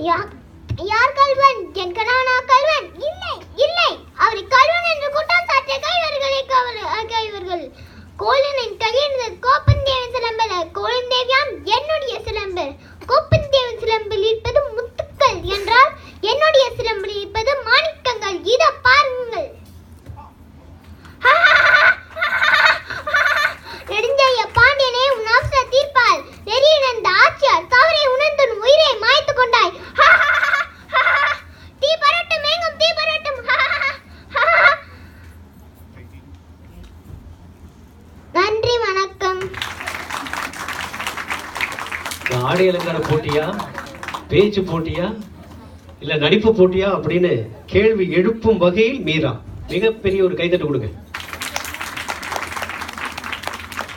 யார் கல்வன் என் கணவனா கல்வன் இல்லை இல்லை. அவரை கல்வன் என்று குற்றம் சாட்டிய கைவர்களை கைவர்கள் கோலினின் கையில் கோப்பன் தேவன் சிலம்பல கோலின் ஆடை அலங்கார போட்டியா? பேச்சு போட்டியா? இல்லை நடிப்பு போட்டியா? அப்படின்னு கேள்வி எழுப்பும் வகையில் மீரா. மிகப்பெரிய ஒரு கைதட்டு கொடுங்க.